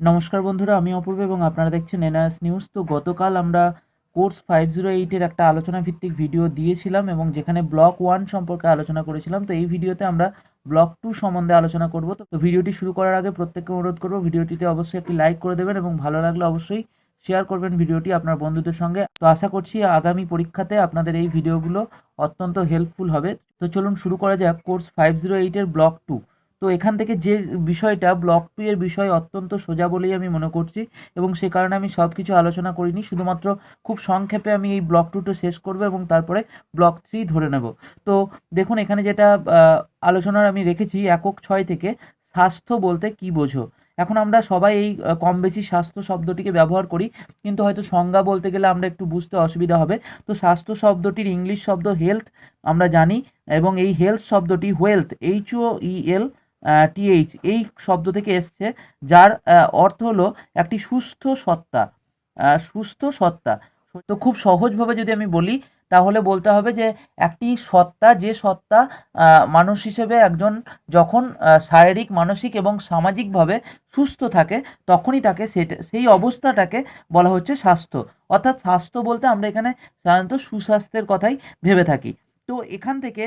নমস্কার বন্ধুরা, আমি অপূর্ব এবং আপনারা দেখছেন এনআরএস নিউজ তো গতকাল আমরা কোর্স ফাইভ জিরো এইটের একটা আলোচনা ভিত্তিক ভিডিও দিয়েছিলাম এবং যেখানে ব্লক ওয়ান সম্পর্কে আলোচনা করেছিলাম। তো এই ভিডিওতে আমরা ব্লক টু সম্বন্ধে আলোচনা করব। তো ভিডিওটি শুরু করার আগে প্রত্যেককে অনুরোধ করব ভিডিওটিতে অবশ্যই একটি লাইক করে দেবেন এবং ভালো লাগলে অবশ্যই শেয়ার করবেন ভিডিওটি আপনার বন্ধুদের সঙ্গে। তো আশা করছি আগামী পরীক্ষাতে আপনাদের এই ভিডিওগুলো অত্যন্ত হেল্পফুল হবে। তো চলুন শুরু করা যাক কোর্স ফাইভ জিরো এইটের ব্লক টু। তো এখান থেকে যে বিষয়টা ব্লক টু এর বিষয় অত্যন্ত সোজা বলেই আমি মনে করছি এবং সে কারণে আমি সব কিছু আলোচনা করিনি, শুধুমাত্র খুব সংক্ষেপে আমি এই ব্লক টুটা শেষ করব এবং তারপরে ব্লক থ্রি ধরে নেব। তো দেখুন, এখানে যেটা আলোচনার আমি রেখেছি একক ছয় থেকে স্বাস্থ্য বলতে কি বোঝো? এখন আমরা সবাই এই কম বেশি স্বাস্থ্য শব্দটিকে ব্যবহার করি, কিন্তু হয়তো সংজ্ঞা বলতে গেলে আমরা একটু বুঝতে অসুবিধা হবে। তো স্বাস্থ্য শব্দটির ইংলিশ শব্দ হেলথ আমরা জানি এবং এই হেলথ শব্দটি wealth H O E L T H এই শব্দ থেকে এসছে, যার অর্থ হলো একটি সুস্থ সত্তা। সুস্থ সত্তা। তো খুব সহজভাবে যদি আমি বলি, তাহলে বলতে হবে যে একটি সত্তা, যে সত্তা মানুষ হিসেবে একজন যখন শারীরিক, মানসিক এবং সামাজিকভাবে সুস্থ থাকে, তখনই তাকে সেই অবস্থাটাকে বলা হচ্ছে স্বাস্থ্য। অর্থাৎ স্বাস্থ্য বলতে আমরা এখানে সাধারণত সুস্বাস্থ্যের কথাই ভেবে থাকি। তো এখান থেকে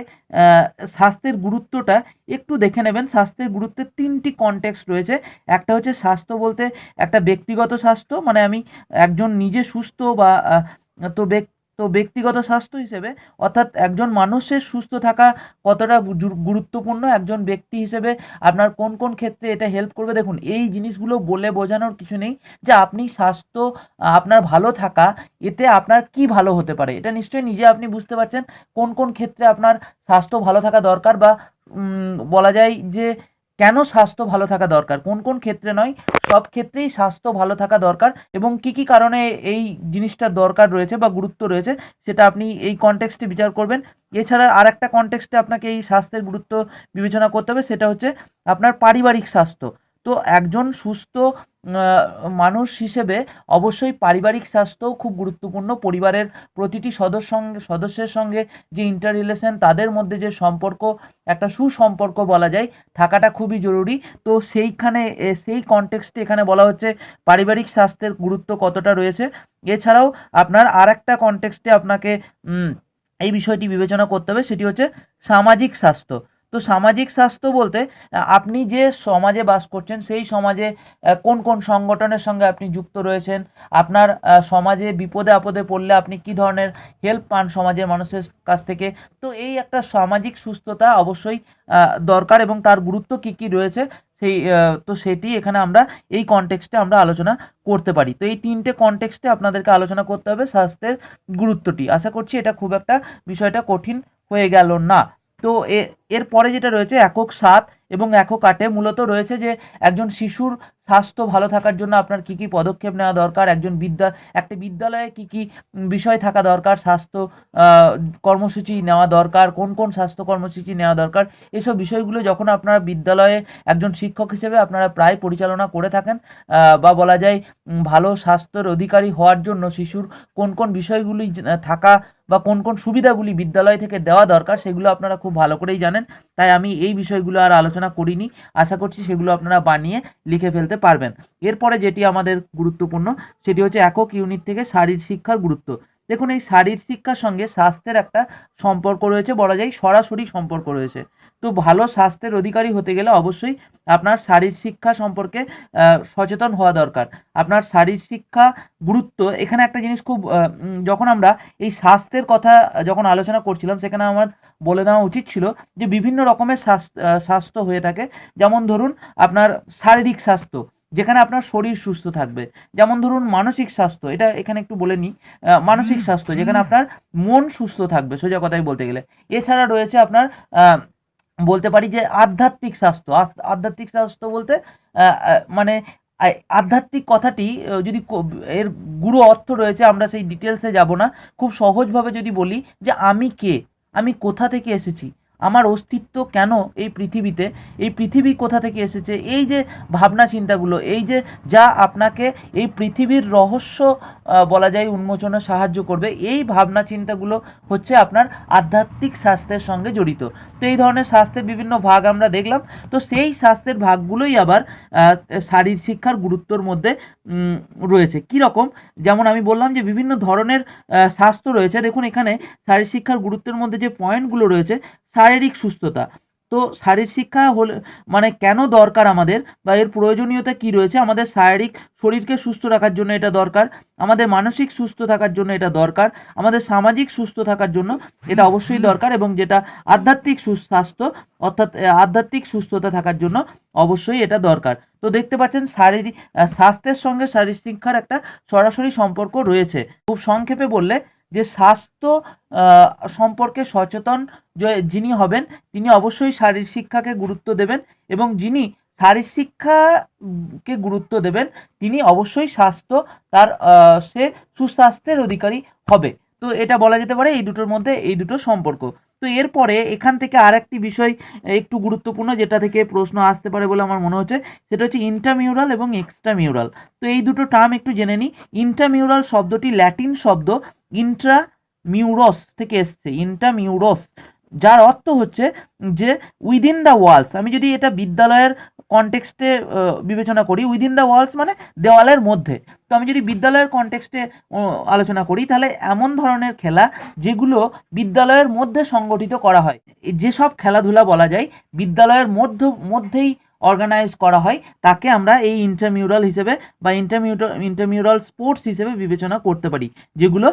স্বাস্থ্যের গুরুত্বটা একটু দেখে নেবেন। স্বাস্থ্যের গুরুত্বের তিনটি কনটেক্সট রয়েছে। একটা হচ্ছে স্বাস্থ্য বলতে একটা ব্যক্তিগত স্বাস্থ্য মানে আমি একজন নিজে সুস্থ বা তো তো ব্যক্তিগত স্বাস্থ্য হিসেবে, অর্থাৎ একজন মানুষের সুস্থ থাকা কতটা গুরুত্বপূর্ণ, একজন ব্যক্তি হিসেবে আপনার কোন কোন ক্ষেত্রে এটা হেল্প করবে? দেখুন, এই জিনিসগুলো বলে বোঝানোর কিছু নেই যে আপনি স্বাস্থ্য, আপনার ভালো থাকা, এতে আপনার কি ভালো হতে পারে? এটা নিশ্চয়ই নিজে আপনি বুঝতে পারছেন কোন কোন ক্ষেত্রে আপনার স্বাস্থ্য ভালো থাকা দরকার বা বলা যায় যে কেন স্বাস্থ্য ভালো থাকা দরকার? কোন কোন ক্ষেত্রে নয়, সব ক্ষেত্রেই স্বাস্থ্য ভালো থাকা দরকার এবং কি কি কারণে এই জিনিসটা দরকার রয়েছে বা গুরুত্ব রয়েছে সেটা আপনি এই কনটেক্সটে বিচার করবেন। এছাড়া আর একটা কনটেক্সটে আপনাকে এই স্বাস্থ্যের গুরুত্ব বিবেচনা করতে হবে, সেটা হচ্ছে আপনার পারিবারিক স্বাস্থ্য। তো একজন সুস্থ মানুষ হিসেবে অবশ্যই পারিবারিক স্বাস্থ্যও খুব গুরুত্বপূর্ণ। পরিবারের প্রতিটি সদস্য সঙ্গে সদস্যের সঙ্গে যে ইন্টার রিলেশন তাদের মধ্যে যে সম্পর্ক, একটা সুসম্পর্ক বলা যায়, থাকাটা খুবই জরুরি। তো সেইখানে সেই কনটেক্সটে এখানে বলা হচ্ছে পারিবারিক স্বাস্থ্যের গুরুত্ব কতটা রয়েছে। এছাড়াও আপনার আর একটা কনটেক্সটে আপনাকে এই বিষয়টি বিবেচনা করতে হবে, সেটি হচ্ছে সামাজিক স্বাস্থ্য। তো সামাজিক স্বাস্থ্য বলতে আপনি যে সমাজে বাস করছেন, সেই সমাজে কোন কোন সংগঠনের সঙ্গে আপনি যুক্ত রয়েছেন? আপনার সমাজে বিপদে আপদে পড়লে আপনি কি ধরনের হেল্প পান সমাজের মানুষের কাছ থেকে? তো এই একটা সামাজিক সুস্থতা অবশ্যই দরকার এবং তার গুরুত্ব কি কি রয়েছে সেই তো সেটি এখানে আমরা এই কনটেক্সটে আমরা আলোচনা করতে পারি। তো এই তিনটে কনটেক্সটে আপনাদেরকে আলোচনা করতে হবে স্বাস্থ্যের গুরুত্বটি। আশা করছি এটা খুব একটা বিষয়টা কঠিন হয়ে গেল না। তো এ- এরপরে যেটা রয়েছে, একক সাত এবং একক আটে মূলত রয়েছে যে একজন শিশুর স্বাস্থ্য ভালো থাকার জন্য আপনার কি কি পদক্ষেপ নেওয়া দরকার, একজন বিদ্যা, একটা বিদ্যালয়ে কি কি বিষয় থাকা দরকার, স্বাস্থ্য কর্মসূচি নেওয়া দরকার, কোন কোন স্বাস্থ্য কর্মসূচি নেওয়া দরকার, এসব বিষয়গুলো যখন আপনারা বিদ্যালয়ে একজন শিক্ষক হিসেবে আপনারা প্রায় পরিচালনা করে থাকেন বা বলা যায় ভালো স্বাস্থ্যের অধিকারী হওয়ার জন্য শিশুর কোন কোন বিষয়গুলি থাকা বা কোন কোন সুবিধাগুলি বিদ্যালয় থেকে দেওয়া দরকার সেগুলো আপনারা খুব ভালো করেই জানেন। তাই আমি এই বিষয়গুলো আর আলোচনা করিনি। আশা করছি সেগুলো আপনারা বানিয়ে লিখে ফেলতে পারবেন। এরপরে যেটি আমাদের গুরুত্বপূর্ণ, সেটি হচ্ছে একক ইউনিট থেকে শারীর শিক্ষার গুরুত্ব। দেখুন, এই শারীর শিক্ষার সঙ্গে স্বাস্থ্যের একটা সম্পর্ক রয়েছে, বলা যায় সরাসরি সম্পর্ক রয়েছে। তো ভালো স্বাস্থ্যের অধিকারী হতে গেলে অবশ্যই আপনার শারীর শিক্ষা সম্পর্কে সচেতন হওয়া দরকার। আপনার শারীর শিক্ষা গুরুত্ব, এখানে একটা জিনিস খুব যখন আমরা এই স্বাস্থ্যের কথা যখন আলোচনা করছিলাম, সেখানে আমার বলে দেওয়া উচিত ছিল যে বিভিন্ন রকমের স্বাস্থ্য হয়ে থাকে। যেমন ধরুন, আপনার শারীরিক স্বাস্থ্য, যেখানে আপনার শরীর সুস্থ থাকবে। যেমন ধরুন, মানসিক স্বাস্থ্য, এটা এখানে একটু বলে নিই। মানসিক স্বাস্থ্য, যেখানে আপনার মন সুস্থ থাকবে, সোজা কথাই বলতে গেলে। এছাড়া রয়েছে আপনার বলতে পারি যে আধ্যাত্মিক স্বাস্থ্য আধ্যাত্মিক স্বাস্থ্য বলতে মানে আধ্যাত্মিক কথাটি যদি এর গুরু অর্থ রয়েছে, আমরা সেই ডিটেলসে যাব না। খুব সহজভাবে যদি বলি যে আমি কে? আমি কোথা থেকে এসেছি? আমার অস্তিত্ব কেন এই পৃথিবীতে? এই পৃথিবী কোথা থেকে এসেছে? এই যে ভাবনা চিন্তাগুলো, এই যে যা আপনাকে এই পৃথিবীর রহস্য বলা যায় উন্মোচনে সাহায্য করবে, এই ভাবনা চিন্তাগুলো হচ্ছে আপনার আধ্যাত্মিক স্বাস্থ্যের সঙ্গে জড়িত। তো এই ধরনের স্বাস্থ্যের বিভিন্ন ভাগ আমরা দেখলাম। তো সেই স্বাস্থ্যের ভাগগুলোই আবার শারীর শিক্ষার গুরুত্বর মধ্যে রয়েছে। কী রকম? যেমন আমি বললাম যে বিভিন্ন ধরনের স্বাস্থ্য রয়েছে। দেখুন এখানে শারীর শিক্ষার গুরুত্বের মধ্যে যে পয়েন্টগুলো রয়েছে শারীরিক সুস্থতা। তো শারীর শিক্ষা হলে মানে কেন দরকার আমাদের? বা এর প্রয়োজনীয়তা কি রয়েছে? আমাদের শারীরিক শরীরকে সুস্থ রাখার জন্য এটা দরকার। আমাদের মানসিক সুস্থ থাকার জন্য এটা দরকার। আমাদের সামাজিক সুস্থ থাকার জন্য এটা অবশ্যই দরকার এবং যেটা আধ্যাত্মিক সুস্বাস্থ্য অর্থাৎ আধ্যাত্মিক সুস্থতা থাকার জন্য অবশ্যই এটা দরকার। তো দেখতে পাচ্ছেন শারীরিক স্বাস্থ্যের সঙ্গে শারীর শিক্ষার একটা সরাসরি সম্পর্ক রয়েছে। খুব সংক্ষেপে বললে যে স্বাস্থ্য সম্পর্কে সচেতন যিনি হবেন, তিনি অবশ্যই শারীর শিক্ষাকে গুরুত্ব দেবেন এবং যিনি শারীর শিক্ষাকে গুরুত্ব দেবেন, তিনি অবশ্যই স্বাস্থ্য তার সে সুস্বাস্থ্যের অধিকারী হবে। তো এটা বলা যেতে পারে এই দুটোর মধ্যে এই দুটো সম্পর্ক। তো এরপরে এখান থেকে আর একটি বিষয় একটু গুরুত্বপূর্ণ যেটা থেকে প্রশ্ন আসতে পারে বলে আমার মনে হচ্ছে, সেটা হচ্ছে ইন্টারমিউরাল এবং এক্সট্রামিউরাল তো এই দুটো টার্ম একটু জেনে নিই। ইন্টারমিউরাল শব্দটি ল্যাটিন শব্দ ইন্ট্রা মিউরস থেকে এসছে। ইন্টামিউরস যার অর্থ হচ্ছে যে উইদিন দ্য ওয়ালস আমি যদি এটা বিদ্যালয়ের কনটেক্সটে বিবেচনা করি উইদিন দ্য ওয়ালস মানে দেওয়ালের মধ্যে। তো আমি যদি বিদ্যালয়ের কনটেক্সটে আলোচনা করি, তাহলে এমন ধরনের খেলা যেগুলো বিদ্যালয়ের মধ্যে সংগঠিত করা হয়। যেসব খেলাধুলা বলা যায়, বিদ্যালয়ের মধ্য, মধ্যেই অর্গানাইজ করা হয়, তাকে আমরা এই ইন্টারমিউরাল হিসেবে বা ইন্টারমিউটার ইন্টারমিউরাল স্পোর্টস হিসেবে বিবেচনা করতে পারি, যেগুলো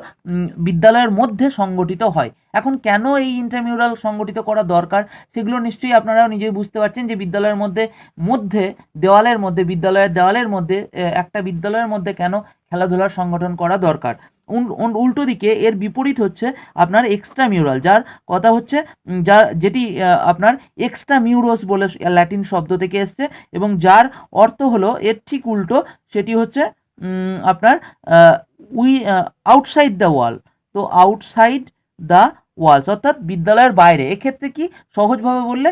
বিদ্যালয়ের মধ্যে সংগঠিত হয়। এখন কেন এই ইন্টারমিউরাল সংগঠিত করা দরকার? সেগুলো নিশ্চয়ই আপনারাও নিজেই বুঝতে পারছেন যে বিদ্যালয়ের মধ্যে মধ্যে, দেওয়ালের মধ্যে, বিদ্যালয়ের দেওয়ালের মধ্যে একটা বিদ্যালয়ের মধ্যে কেন খেলাধুলার সংগঠন করা দরকার? উল- উল- উল্টো দিকে এর বিপরীত হচ্ছে আপনার এক্সট্রা মিউরাল যার কথা হচ্ছে যা, যেটি আপনার এক্সট্রা মিউরোস বলে ল্যাটিন শব্দ থেকে এসছে এবং যার অর্থ হলো, এর ঠিক উল্টো সেটি হচ্ছে আপনার উই আউটসাইড দ্য ওয়াল তো আউটসাইড দ্য ওয়ালস অর্থাৎ বিদ্যালয়ের বাইরে। এক্ষেত্রে কি সহজভাবে বললে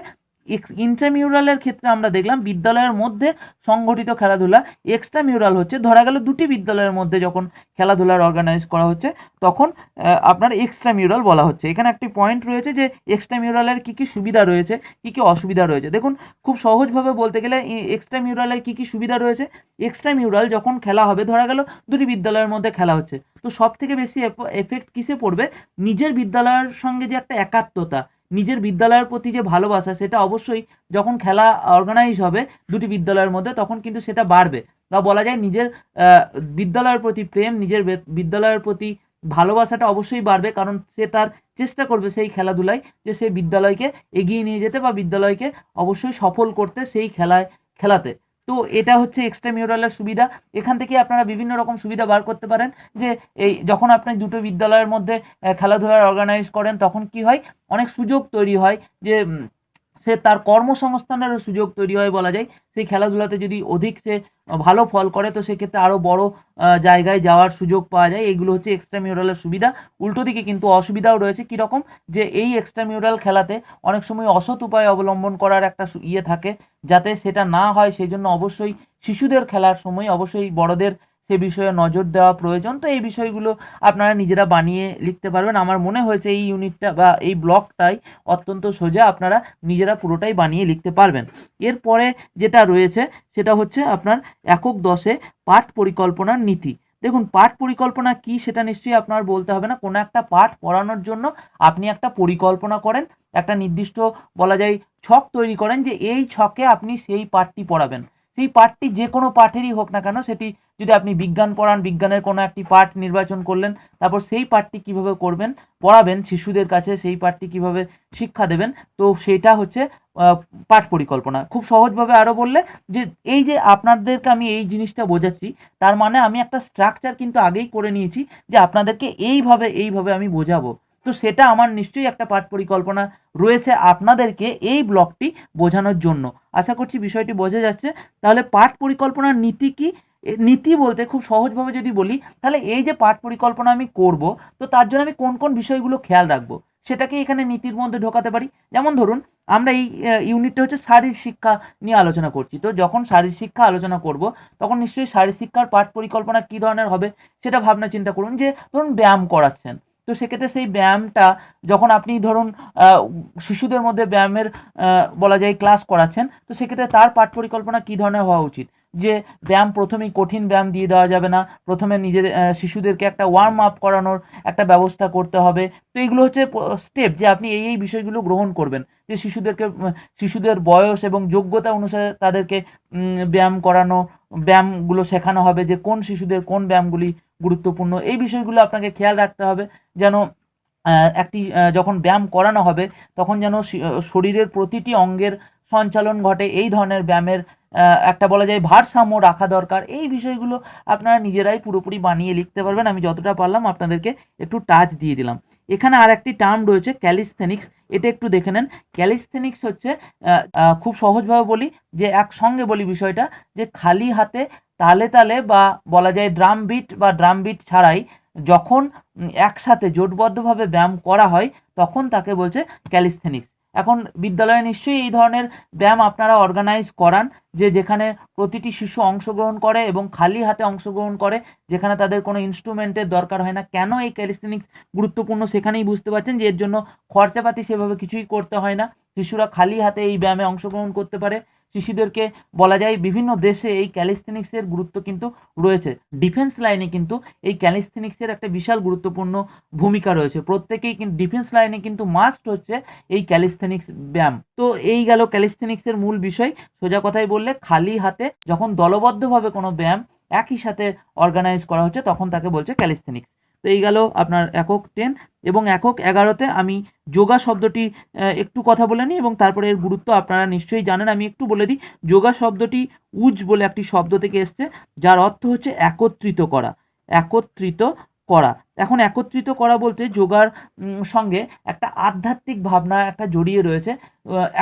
ইন্টারমিউরালের ক্ষেত্রে আমরা দেখলাম বিদ্যালয়ের মধ্যে সংগঠিত খেলাধুলা এক্সট্রা মিউরাল হচ্ছে, ধরা গেল দুটি বিদ্যালয়ের মধ্যে যখন খেলাধুলার অর্গানাইজ করা হচ্ছে, তখন আপনার এক্সট্রা মিউরাল বলা হচ্ছে। এখানে একটি পয়েন্ট রয়েছে যে এক্সট্রা মিউরালের কী কী সুবিধা রয়েছে, কী কী অসুবিধা রয়েছে। দেখুন, খুব সহজভাবে বলতে গেলে এক্সট্রা মিউরালের কী কী সুবিধা রয়েছে? এক্সট্রা মিউরাল যখন খেলা হবে, ধরা গেল দুটি বিদ্যালয়ের মধ্যে খেলা হচ্ছে। তো সব থেকে বেশি এফেক্ট কিসে পড়বে? নিজের বিদ্যালয়ের সঙ্গে যে একটা একাত্মতা নিজের বিদ্যালয়ের প্রতি যে ভালোবাসা, সেটা অবশ্যই যখন খেলা অর্গানাইজ হবে দুটি বিদ্যালয়ের মধ্যে, তখন কিন্তু সেটা বাড়বে। বা বলা যায় নিজের বিদ্যালয়ের প্রতি প্রেম, নিজের বিদ্যালয়ের প্রতি ভালোবাসাটা অবশ্যই বাড়বে, কারণ সে তার চেষ্টা করবে সেই খেলাধুলায় যে সে বিদ্যালয়কে এগিয়ে নিয়ে যেতে বা বিদ্যালয়কে অবশ্যই সফল করতে সেই খেলায়, খেলাতে। তো এটা হচ্ছে এক্সট্রা মিউরালের সুবিধা। এখান থেকে আপনারা বিভিন্ন রকম সুবিধা বার করতে পারেন যে এই যখন আপনি দুটো বিদ্যালয়ের মধ্যে খেলাধুলার অর্গানাইজ করেন, তখন কি হয়? অনেক সুযোগ তৈরি হয় যে সে তার কর্মসংস্থানেরও সুযোগ তৈরি হয় বলা যায়। সেই খেলাধুলাতে যদি অধিক সে ভালো ফল করে, তো সেক্ষেত্রে আরও বড় জায়গায় যাওয়ার সুযোগ পাওয়া যায়। এগুলো হচ্ছে এক্সট্রা মিউরালের সুবিধা। উল্টো দিকে কিন্তু অসুবিধাও রয়েছে। কীরকম? যে এই এক্সট্রা মিউরাল খেলাতে অনেক সময় অসৎ উপায় অবলম্বন করার একটা ইয়ে থাকে। যাতে সেটা না হয় সেই জন্য অবশ্যই শিশুদের খেলার সময় অবশ্যই বড়দের সে বিষয়ে নজর দেওয়া প্রয়োজন। তো এই বিষয়গুলো আপনারা নিজেরা বানিয়ে লিখতে পারবেন। আমার মনে হয়েছে এই ইউনিটটা বা এই ব্লকটাই অত্যন্ত সোজা আপনারা নিজেরা পুরোটাই বানিয়ে লিখতে পারবেন। এরপরে যেটা রয়েছে, সেটা হচ্ছে আপনার একক দশে পাঠ পরিকল্পনার নীতি। দেখুন, পাঠ পরিকল্পনা কি সেটা নিশ্চয়ই আপনার বলতে হবে না। কোনো একটা পাঠ পড়ানোর জন্য আপনি একটা পরিকল্পনা করেন, একটা নির্দিষ্ট বলা যায় ছক তৈরি করেন যে এই ছকে আপনি সেই পাঠটি পড়াবেন। সেই পাঠটি যে কোনো পাঠেরই হোক না কেন, সেটি যদি আপনি বিজ্ঞান পড়ান, বিজ্ঞানের কোনো একটি পাঠ নির্বাচন করলেন, তারপর সেই পাঠটি কীভাবে করবেন, পড়াবেন, শিশুদের কাছে সেই পাঠটি কীভাবে শিক্ষা দেবেন, তো সেটা হচ্ছে পাঠ পরিকল্পনা। খুব সহজভাবে আরও বললে যে, এই যে আপনাদেরকে আমি এই জিনিসটা বোঝাচ্ছি, তার মানে আমি একটা স্ট্রাকচার কিন্তু আগেই করে নিয়েছি যে, আপনাদেরকে এইভাবে এইভাবে আমি বোঝাবো। তো সেটা আমার নিশ্চয়ই একটা পাঠ পরিকল্পনা রয়েছে আপনাদেরকে এই ব্লকটি বোঝানোর জন্য। আশা করছি বিষয়টি বোঝা যাচ্ছে। তাহলে পাঠ পরিকল্পনার নীতি কি? নীতি বলতে খুব সহজভাবে যদি বলি, তাহলে এই যে পাঠ পরিকল্পনা আমি করব, তো তার জন্য আমি কোন কোন বিষয়গুলো খেয়াল রাখব? সেটাকে এখানে নীতির মধ্যে ঢোকাতে পারি। যেমন ধরুন, আমরা এই ইউনিটটা হচ্ছে শারীর শিক্ষা নিয়ে আলোচনা করছি। তো যখন শারীর শিক্ষা আলোচনা করব, তখন নিশ্চয়ই শারীর শিক্ষার পাঠ পরিকল্পনা কী ধরনের হবে, সেটা ভাবনা চিন্তা করুন। যে ধরুন ব্যায়াম করাচ্ছেন তো সেক্ষেত্রে সেই ব্যায়ামটা যখন আপনি ধরুন শিশুদের মধ্যে ব্যায়ামের বলা যায় ক্লাস করাচ্ছেন, তো সেক্ষেত্রে তার পাঠ পরিকল্পনা কী ধরনের হওয়া উচিত? যে ব্যায়াম প্রথমেই কঠিন ব্যায়াম দিয়ে দেওয়া যাবে না, প্রথমে নিজের শিশুদেরকে একটা ওয়ার্ম আপ করানোর একটা ব্যবস্থা করতে হবে। তো এইগুলো হচ্ছে স্টেপ যে আপনি এই এই বিষয়গুলো গ্রহণ করবেন। যে শিশুদেরকে, শিশুদের বয়স এবং যোগ্যতা অনুসারে তাদেরকে ব্যায়াম করানো ব্যায়ামগুলো শেখানো হবে যে কোন শিশুদের কোন ব্যায়ামগুলি গুরুত্বপূর্ণ, এই বিষয়গুলো আপনাকে খেয়াল রাখতে হবে যেন একটি যখন ব্যায়াম করানো হবে তখন যেন শরীরের প্রতিটি অঙ্গের সঞ্চালন ঘটে, এই ধরনের ব্যায়ামের একটা বলা যায় ভারসাম্য রাখা দরকার। এই বিষয়গুলো আপনারা নিজেরাই পুরোপুরি বানিয়ে লিখতে পারবেন। আমি যতটা পারলাম আপনাদেরকে একটু টাচ দিয়ে দিলাম। এখানে আর একটি টার্ম রয়েছে ক্যালিস্থেনিক্স এটা একটু দেখে নেন। ক্যালিস্থেনিক্স হচ্ছে খুব সহজভাবে বলি, যে একসঙ্গে বলি বিষয়টা, যে খালি হাতে তালে তালে বা বলা যায় ড্রাম বিট বা ড্রাম বিট ছাড়াই যখন একসাথে জোটবদ্ধভাবে ব্যায়াম করা হয়, তখন তাকে বলছে ক্যালিস্থেনিক্স এখন বিদ্যালয়ে নিশ্চয়ই এই ধরনের ব্যায়াম আপনারা অর্গানাইজ করান, যে যেখানে প্রতিটি শিশু অংশগ্রহণ করে এবং খালি হাতে অংশগ্রহণ করে, যেখানে তাদের কোনো ইনস্ট্রুমেন্টের দরকার হয় না। কেন এই ক্যালিস্থেনিক্স গুরুত্বপূর্ণ সেখানেই বুঝতে পারছেন যে এর জন্য খরচাপাতি সেভাবে কিছুই করতে হয় না। শিশুরা খালি হাতে এই ব্যায়ামে অংশগ্রহণ করতে পারে। শিশুদেরকে বলা যায় বিভিন্ন দেশে এই ক্যালিস্থেনিক্সের গুরুত্ব কিন্তু রয়েছে। ডিফেন্স লাইনে কিন্তু এই ক্যালিস্থেনিক্সের একটা বিশাল গুরুত্বপূর্ণ ভূমিকা রয়েছে। প্রত্যেকেই কিন্তু ডিফেন্স লাইনে কিন্তু মাস্ট হচ্ছে এই ক্যালিস্থেনিক্স ব্যায়াম। তো এই গেল ক্যালিস্থেনিক্সের মূল বিষয়। সোজা কথাই বললে, খালি হাতে যখন দলবদ্ধভাবে কোনো ব্যায়াম একই সাথে অর্গানাইজ করা হচ্ছে, তখন তাকে বলছে ক্যালিস্থেনিক্স তো এই গেল আপনার একক টেন এবং একক এগারোতে আমি যোগা শব্দটি একটু কথা বলে নিই এবং তারপরে এর গুরুত্ব আপনারা নিশ্চয়ই জানেন। আমি একটু বলে দিই, যোগা শব্দটি উজ বলে একটি শব্দ থেকে এসছে, যার অর্থ হচ্ছে একত্রিত করা একত্রিত করা। এখন একত্রিত করা বলতে যোগার সঙ্গে একটা আধ্যাত্মিক ভাবনা একটা জড়িয়ে রয়েছে।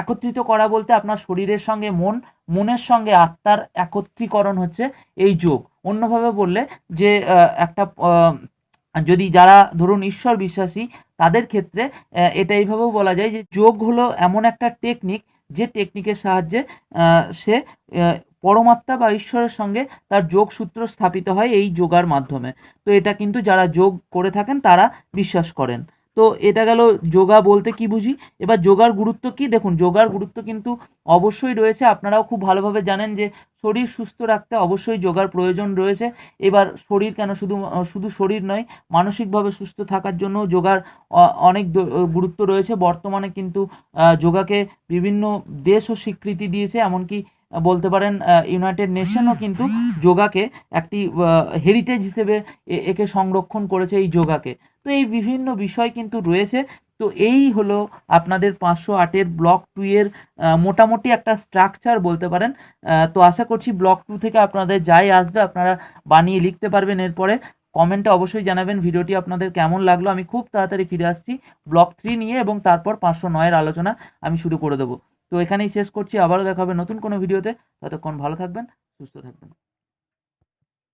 একত্রিত করা বলতে আপনার শরীরের সঙ্গে মন, মনের সঙ্গে আত্মার একত্রীকরণ হচ্ছে এই যোগ। অন্যভাবে বললে যে একটা যদি যারা ধরুন ঈশ্বর বিশ্বাসী, তাদের ক্ষেত্রে এটা এইভাবেও বলা যায় যে যোগ হলো এমন একটা টেকনিক যে টেকনিকের সাহায্যে সে পরমাত্মা বা ঈশ্বরের সঙ্গে তার যোগসূত্র স্থাপিত হয় এই যোগার মাধ্যমে। তো এটা কিন্তু যারা যোগ করে থাকেন তারা বিশ্বাস করেন। তো এটা গেল যোগা বলতে কি বুঝি? এবার যোগার গুরুত্ব কি? দেখুন, যোগার গুরুত্ব কিন্তু অবশ্যই রয়েছে। আপনারাও খুব ভালোভাবে জানেন যে শরীর সুস্থ রাখতে অবশ্যই যোগার প্রয়োজন রয়েছে। এবার শরীর কেন শুধু শুধু শরীর নয়, মানসিকভাবে সুস্থ থাকার জন্য যোগার অনেক গুরুত্ব রয়েছে। বর্তমানে কিন্তু যোগাকে বিভিন্ন দেশও স্বীকৃতি দিয়েছে, এমনকি বলতে পারেন ইউনাইটেড নেশনও কিন্তু যোগাকে একটি হেরিটেজ হিসেবে একে সংরক্ষণ করেছে এই যোগাকে। তো এই বিভিন্ন বিষয় কিন্তু রয়েছে। তো এই হলো আপনাদের পাঁচশো আটের ব্লক টু এর মোটামুটি একটা স্ট্রাকচার বলতে পারেন। তো আশা করছি ব্লক টু থেকে আপনাদের যাই আসবে, আপনারা বানিয়ে লিখতে পারবেন এরপরে। কমেন্টে অবশ্যই জানাবেন ভিডিওটি আপনাদের কেমন লাগল। আমি খুব তাড়াতাড়ি ফিরে আসছি ব্লক থ্রি নিয়ে এবং তারপর পাঁচশো নয়ের আলোচনা আমি শুরু করে দেবো। তো এখানেই শেষ করছি। আবারও দেখা হবে নতুন কোনো ভিডিওতে। ততক্ষণ ভালো থাকবেন, সুস্থ থাকবেন।